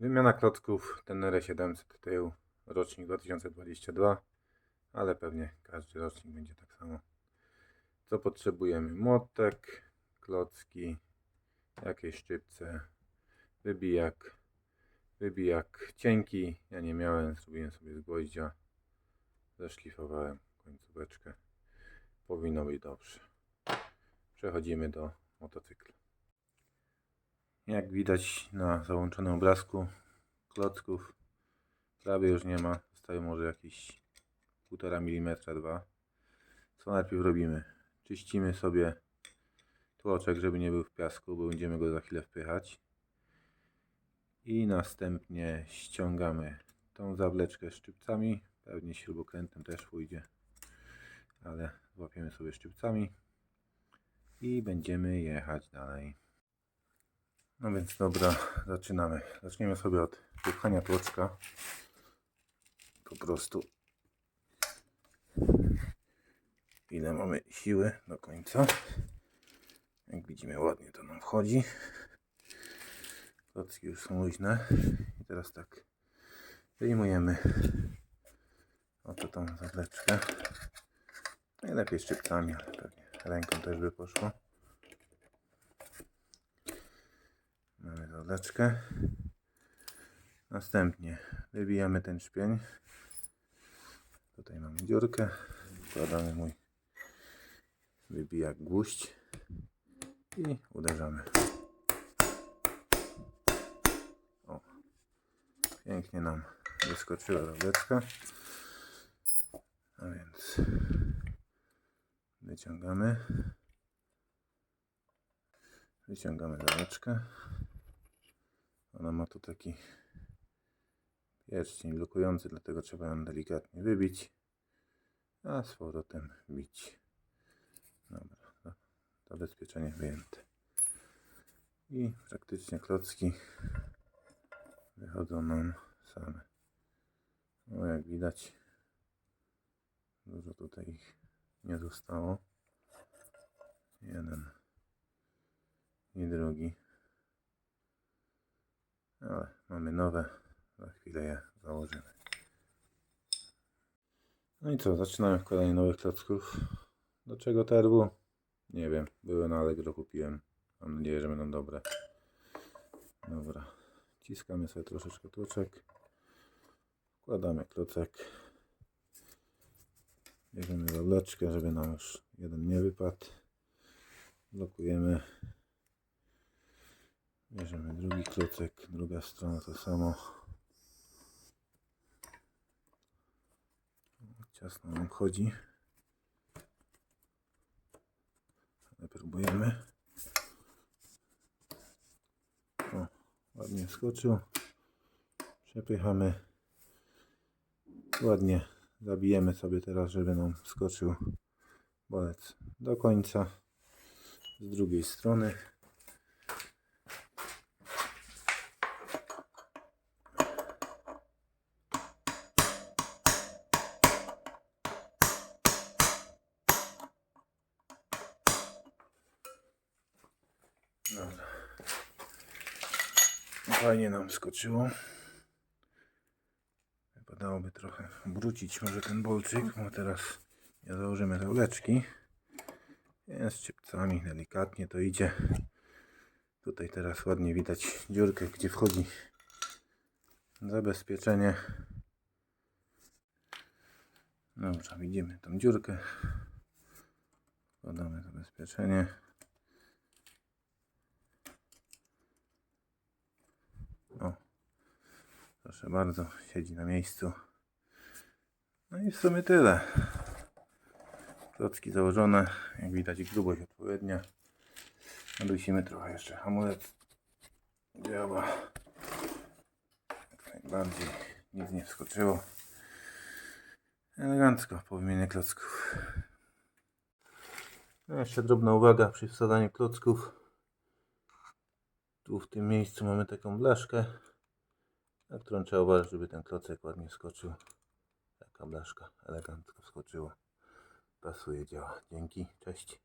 Wymiana klocków Tenere 700 tył, rocznik 2022, ale pewnie każdy rocznik będzie tak samo. Co potrzebujemy? Młotek, klocki, jakieś szczypce, wybijak, wybijak cienki, ja nie miałem, zrobiłem sobie z gwoździa, zeszlifowałem końcóweczkę, powinno być dobrze. Przechodzimy do motocykla. Jak widać na załączonym obrazku klocków prawie już nie ma. Zostaje może jakieś 1,5 mm, 2. Co najpierw robimy? Czyścimy sobie tłoczek, żeby nie był w piasku, bo będziemy go za chwilę wpychać. I następnie ściągamy tą zawleczkę szczypcami. Pewnie śrubokrętem też pójdzie, ale złapiemy sobie szczypcami i będziemy jechać dalej. No więc dobra, zaczynamy. Zaczniemy sobie od wypchania tłoczka. Po prostu ile mamy siły do końca. Jak widzimy ładnie to nam wchodzi. Klocki już są luźne. I teraz tak wyjmujemy oto tą zawleczkę. Najlepiej szczypcami, ale pewnie ręką też by poszło. Zawleczkę. Następnie wybijamy ten szpień. Tutaj mamy dziurkę. Wkładamy mój wybijak gwóźdź i uderzamy. O, pięknie nam wyskoczyła zawleczka. A więc wyciągamy. Wyciągamy zawleczkę. Ona ma tu taki pierścień blokujący, dlatego trzeba ją delikatnie wybić, a z powrotem bić. Dobra, za- zabezpieczenie wyjęte. I praktycznie klocki wychodzą nam same. No jak widać, dużo tutaj ich nie zostało. Jeden i drugi. Mamy nowe. Za chwilę je założymy. No i co, zaczynamy wkładanie nowych klocków. Do czego terbu? Nie wiem. Były na Allegro, kupiłem. Mam nadzieję, że będą dobre. Dobra. Ciskamy sobie troszeczkę tłoczek. Wkładamy klocek. Bierzemy zawleczkę, żeby nam już jeden nie wypadł. Blokujemy. Bierzemy drugi klocek, druga strona to samo. Ciasno nam chodzi. Ale próbujemy. O, ładnie skoczył. Przepychamy. Ładnie zabijemy sobie teraz, żeby nam skoczył bolec do końca. Z drugiej strony. Fajnie nam skoczyło. Wypadałoby trochę obrócić może ten bolczyk, bo teraz nie założymy zawleczki. Jest szczypcami, delikatnie to idzie. Tutaj teraz ładnie widać dziurkę, gdzie wchodzi zabezpieczenie. Dobrze, widzimy tą dziurkę. Wkładamy zabezpieczenie. O, proszę bardzo, siedzi na miejscu. No i w sumie tyle. Klocki założone, jak widać grubość odpowiednia. Nadusimy trochę jeszcze hamulec. Działa. Jak najbardziej nic nie wskoczyło. Elegancko po wymianie klocków. No jeszcze drobna uwaga przy wsadzaniu klocków. Tu w tym miejscu mamy taką blaszkę, na którą trzeba uważać, żeby ten klocek ładnie skoczył. Taka blaszka elegancko wskoczyła. Pasuje, działa. Dzięki, cześć.